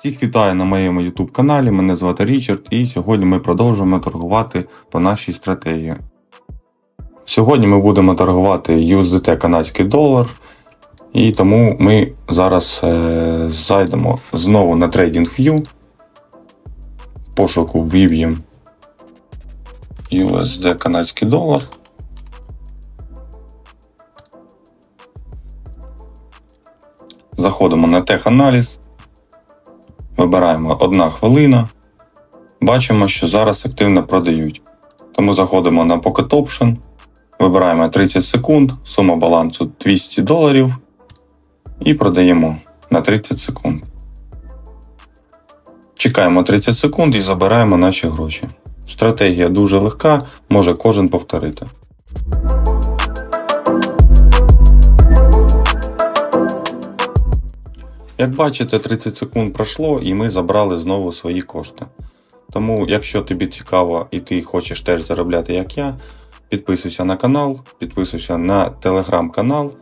Всіх вітаю на моєму YouTube каналі. Мене звати Річард, і сьогодні ми продовжуємо торгувати по нашій стратегії. Сьогодні ми будемо торгувати USDT канадський долар, і тому ми зараз е, зайдемо знову на TradingView. В пошуку ввіб'ємо USD канадський долар. Заходимо на теханаліз. Вибираємо одна хвилина. Бачимо, що зараз активно продають. Тому заходимо на Pocket Option, вибираємо 30 секунд, сума балансу 200 доларів і продаємо на 30 секунд. Чекаємо 30 секунд і забираємо наші гроші. Стратегія дуже легка, може кожен повторити. Як бачите, 30 секунд пройшло і ми забрали знову свої кошти. Тому, якщо тобі цікаво і ти хочеш теж заробляти, як я, підписуйся на канал, підписуйся на телеграм-канал,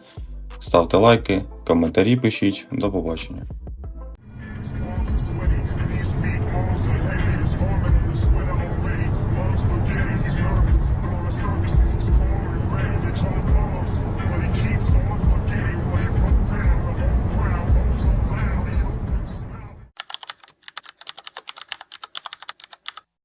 ставте лайки, коментарі пишіть. До побачення.